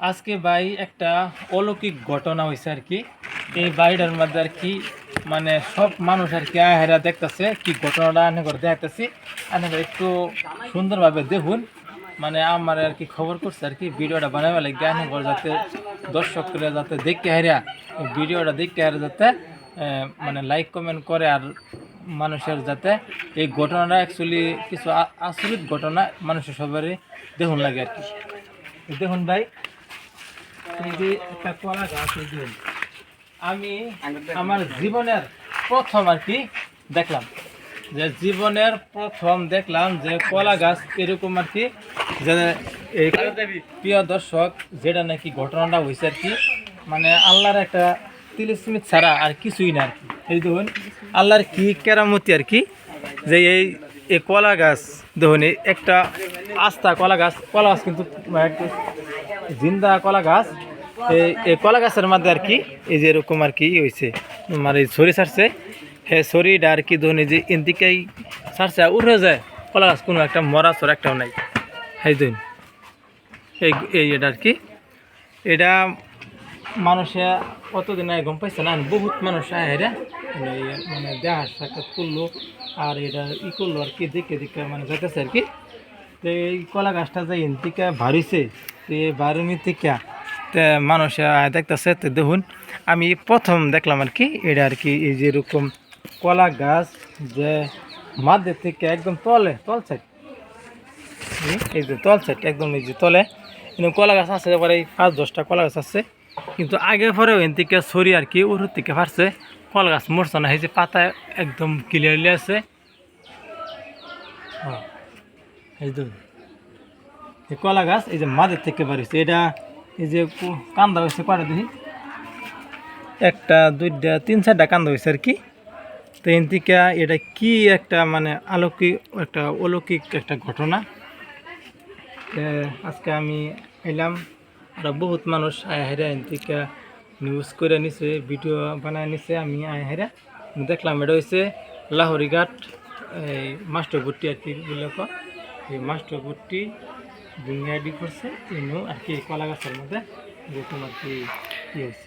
আজকে ভাই একটা অলৌকিক ঘটনা হয়েছে আর কি। এই বাড়িটার মধ্যে আর কি মানে সব মানুষ আর কি আহেরা দেখতেছে কি ঘটনাটা আনে করে দেখাইতেছি। আনে করে একটু সুন্দরভাবে দেখুন। মানে আমার আর কি খবর করছে আর কি, ভিডিওটা বানাবে লাগে আনে করে যাতে দর্শকরা যাতে দেখতে এই ভিডিওটা দেখতে হারে যাতে মানে লাইক কমেন্ট করে আর মানুষের যাতে এই ঘটনাটা অ্যাকচুয়ালি কিছু আচরিত ঘটনা মানুষের সবারই দেখুন লাগে আর কি। দেখুন ভাই এই যে একটা কলা গাছ আমি আমার জীবনের প্রথম আর কি দেখলাম। যে জীবনের প্রথম দেখলাম যে কলা গাছ এরকম আর কি, যে এই প্রিয় দর্শক, যেটা নাকি ঘটনাটা হয়েছে আর কি মানে আল্লাহর একটা তিলিসমিত ছাড়া আর কিছুই না আর কি। এই দেখুন, আল্লাহর কি কেরামতি আর কি, যে এই এই কলা গাছ, দেখুন একটা আস্থা কলা গাছ। কলা গাছ কিন্তু জিন্দা কলা গাছ। এই কলা গাছের মধ্যে আর কি, এই যে এরকম আর কি হয়েছে মানে ছড়ি ছাড়ছে। হ্যাঁ ছড়িটা আর কি ধরুন যে এদিকেই ছাড়ছে উঠে যায়। কলা গাছ কোনো একটা মরা চর একটাও নাই। হ্যাঁ ধরুন এই এটা আর কি। এটা মানুষে কতদিন আগে গম পাইছে না, বহুত মানুষ আয় রে। মানে দেখা সাক্ষাৎ করল আর এটা ই করল আর কি, দেখে দেখে মানে যাইতেছে আর কি। তো এই কলা গাছটা যে এনতিকা ভারিছে তো এই বারুমি থেকে তে মানুষ দেখতেছে, তো দেখুন, আমি প্রথম দেখলাম আর কি, এটা আর কি, এই যে এরকম কলা গাছ যে মাঝে থেকে একদম তলে, তল সাইড এই যে তল সাইড একদম এই যে তলে। কিন্তু কলা গাছ আছে, এবার এই পাঁচ দশটা কলা গাছ আছে। কিন্তু আগে পরেও এন থেকে সরি আর কি, ওর থেকে ফারছে কলা গাছ মরছে না যে পাতা একদম ক্লিয়ারলি আছে। কলা গাছ, এই যে মাঝের থেকে বাড়িছে এটা এই যে কান্দা হয়েছে কয়টা দেখি? একটা, দুইটা, তিন, চারটা কান্দা হয়েছে আর কি। তো এন থেকে এটা কি একটা মানে আলৌকিক, একটা অলৌকিক একটা ঘটনা। আজকে আমি এলাম ওরা বহুত মানুষ আয় হেরা এন থেকে নিউজ করে নিছে ভিডিও বানায় নিছে, আমি হেরা দেখলাম এটা হয়েছে লাহরিঘাট এই মাস্টার ভুট্টি আর কি বলে এই মাস্টার ভুট্টি বুনিয়াদি করছে, ইনু আর কি কলা গাছের মধ্যে এরকম আর কি ইয়ে হয়েছে